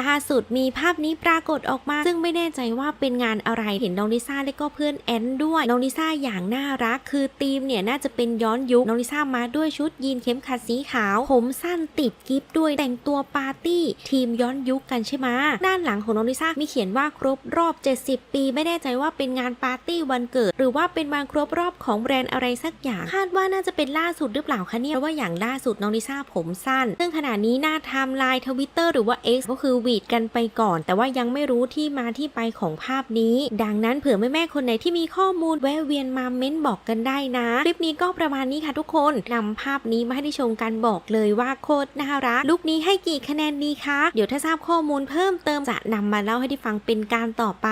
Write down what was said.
ล่าสุดมีภาพนี้ปรากฏออกมา ซึ่งไม่แน่ใจว่าเป็นงานอะไรเห็นน้องลิซ่าและก็เพื่อนแอนด้วยน้องลิซ่าอย่างน่ารัก คือธีมเนี่ยน่าจะเป็นย้อนยุคน้องลิซ่ามาด้วยชุดยีนเข้มขัดสีขาว ผมสั้นติดกิฟด้วยแต่งตัวปาร์ตี้ ทีมย้อนยุคกันใช่ไหมด้านหลังของน้องลิซ่ามีเขียนว่าครบรอบ 70 ปี ไม่แน่ใจว่าเป็นงานปาร์ตี้วันเกิด หรือว่าเป็นวันครบรอบของแบรนด์อะไรสักอย่าง คาดว่าน่าจะเป็นล่าสุดหรือเปล่าคะเนี่ยเพราะว่าอย่างล่าสุดน้องลิซ่าผมสั้น ซึ่งขณะนี้หน้าไทม์ไลน์ทวิตเตอร์หรือว่า X ก็คือหวีดกันไปก่อน แต่ว่ายังไม่รู้ที่มาที่ไปของภาพนี้ ดังนั้นเผื่อแม่ๆคนไหนที่มีข้อมูลแวะเวียนมาเม้นบอกกันได้นะ คลิปนี้ก็ประมาณนี้ค่ะทุกคนนำภาพนี้มาให้ได้ชมกันบอกเลยว่าโคตรน่ารักลุกนี้ให้กี่คะแนนดีคะ เดี๋ยวถ้าทราบข้อมูลเพิ่มเติมจะนำมาเล่าให้ได้ฟังเป็นการต่อไป